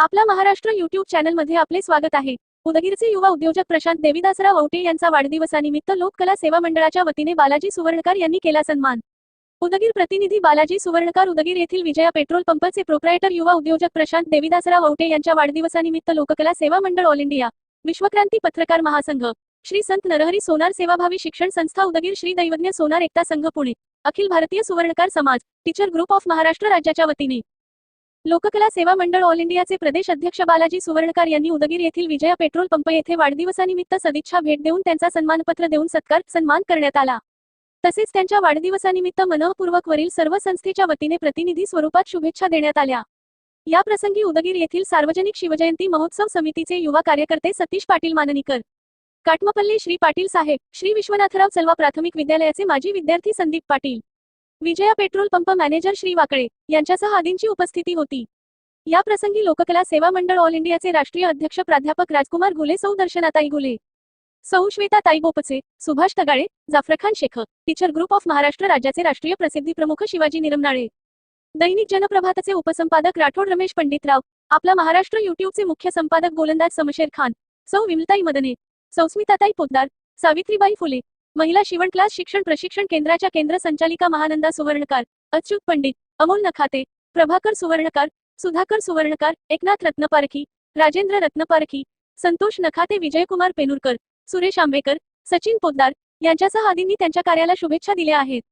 आपला महाराष्ट्र युट्यूब चॅनलमध्ये आपले स्वागत आहे. उदगीरचे युवा उद्योजक प्रशांत देविदासराव औटे यांचा वाढदिवसानिमित्त लोककला सेवा मंडळाच्या वतीने बालाजी सुवर्णकार यांनी केला सन्मान. उदगीर प्रतिनिधी बालाजी सुवर्णकार उदगीर येथील विजया पेट्रोल पंपचे प्रोप्रायटर युवा उद्योजक प्रशांत देविदासराव औटे यांच्या वाढदिवसानिमित्त लोककला सेवा मंडळ ऑल इंडिया विश्वक्रांती पत्रकार महासंघ श्री संत नरहरी सोनार सेवाभावी शिक्षण संस्था उदगीर श्री दैवज्ञ सोनार एकता संघ पुणे अखिल भारतीय सुवर्णकार समाज टीचर ग्रुप ऑफ महाराष्ट्र राज्याच्या वतीने. लोककला सेवा मंडळ ऑल इंडियाचे प्रदेश अध्यक्ष बालाजी सुवर्णकार यांनी उदगीर येथील विजया पेट्रोल पंप येथे वाढदिवसानिमित्त सदिच्छा भेट देऊन त्यांचा सन्मानपत्र देऊन सत्कार सन्मान करण्यात आला. तसेच त्यांच्या वाढदिवसानिमित्त मनःपूर्वक वरील सर्व संस्थेच्या वतीने प्रतिनिधी स्वरूपात शुभेच्छा देण्यात आल्या. या प्रसंगी उदगीर येथील सार्वजनिक शिवजयंती महोत्सव समितीचे युवा कार्यकर्ते सतीश पाटील माननीकर काटमपल्ली श्री पाटील साहेब श्री विश्वनाथराव चलवा प्राथमिक विद्यालयाचे माजी विद्यार्थी Sandeep Patil Vijaya petrol pump manager Shri Wakale यांच्यासह आदींची उपस्थिती होती. या प्रसंगी लोककला सेवा मंडळ ऑल इंडियाचे राष्ट्रीय अध्यक्ष प्राध्यापक राजकुमार गुले सौ दर्शनाताई गुले सौ श्वेता ताई Bopche Subhash Tagale Jafarkhan Shaikh teacher group of Maharashtra राज्याचे राष्ट्रीय प्रसिद्धी प्रमुख शिवाजी निरमनाळे दैनिक जनप्रभातचे उपसंपादक राठोड रमेश पंडितराव आपला महाराष्ट्र युट्यूबचे मुख्य संपादक गोलंदाज समशेर खान सौ विमलताई मदने सौस्मिताताई पोद्दार सावित्रीबाई फुले महिला शिवण क्लास शिक्षण प्रशिक्षण केंद्राच्या केंद्र संचालिका महानंदा सुवर्णकार अच्युत पंडित अमोल नखाते प्रभाकर सुवर्णकार सुधाकर सुवर्णकार एकनाथ रत्नपारखी राजेंद्र रत्नपारखी संतोष नखाते विजयकुमार पेनुरकर सुरेश आंबेकर सचिन पोद्दार यांच्यासह आदींनी त्यांच्या कार्याला शुभेच्छा दिल्या आहेत.